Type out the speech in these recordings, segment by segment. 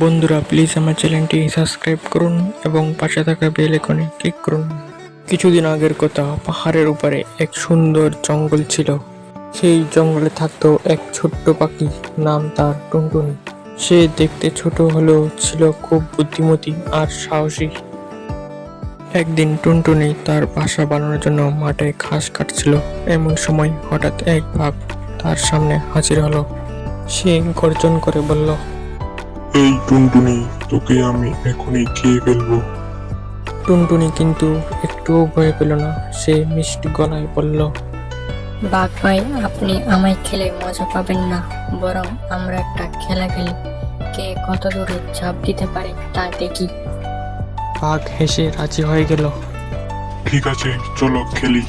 বন্ধুরা প্লিজ আমার চ্যানেলটি সাবস্ক্রাইব করুন এবং পাশে থাকা বেল আইকনে ক্লিক করুন। কিছুদিন আগের কথা, পাহাড়ের উপরে এক সুন্দর জঙ্গল ছিল। সেই জঙ্গলে থাকতো এক ছোট্ট পাখি, নাম তার টুনটুনি। সে দেখতে ছোট হলেও ছিল খুব বুদ্ধিমতী আর সাহসী। একদিন টুনটুনি তার বাসা বানানোর জন্য মাঠে ঘাস কাটছিল। এমন সময় হঠাৎ এক বাঘ তার সামনে হাজির হলো। সে গর্জন করে বলল এই টুনটুনি তোকে আমি এখনই খেয়ে ফেলব। টুনটুনি কিন্তু একটুও ভয় পেল না সে মিষ্টি গলায় বলল বাঘ ভাই আপনি আমায় খেলে মজা পাবেন না বরং আমরা একটা খেলা খেলি। কে কত দূরে ঝাঁপ দিতে পারে তা দেখি। বাঘ হেসে রাজি হয়ে গেল। ঠিক আছে চলো খেলি।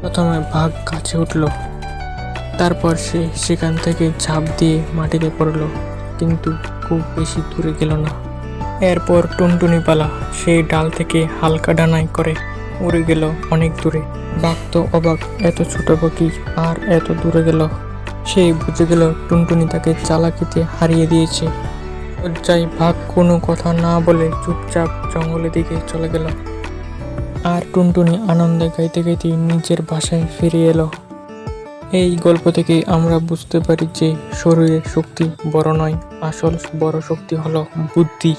প্রথমে বাঘ কাছে উঠল তারপর সে সেখান থেকে ঝাঁপ দিয়ে মাটিতে পড়ল। কিন্তু খুব বেশি দূরে গেল না। এরপর টুনটুনি পালা সেই ডাল থেকে হালকা ডানায় করে উড়ে গেল অনেক দূরে। বাঘ তো অবাক, এত ছোট পাখি আর এত দূরে গেল। সে বুঝে গেল টুনটুনি তাকে চালাকিতে হারিয়ে দিয়েছে। লজ্জায় বাঘ কোনো কথা না বলে চুপচাপ জঙ্গলের দিকে চলে গেল। আর টুনটুনি আনন্দে গাইতে গাইতে নিজের বাসায় ফিরে এলো। এই গল্প থেকে আমরা বুঝতে পারি যে শরীরের শক্তি বড় নয়, আসল বড় শক্তি হলো বুদ্ধি।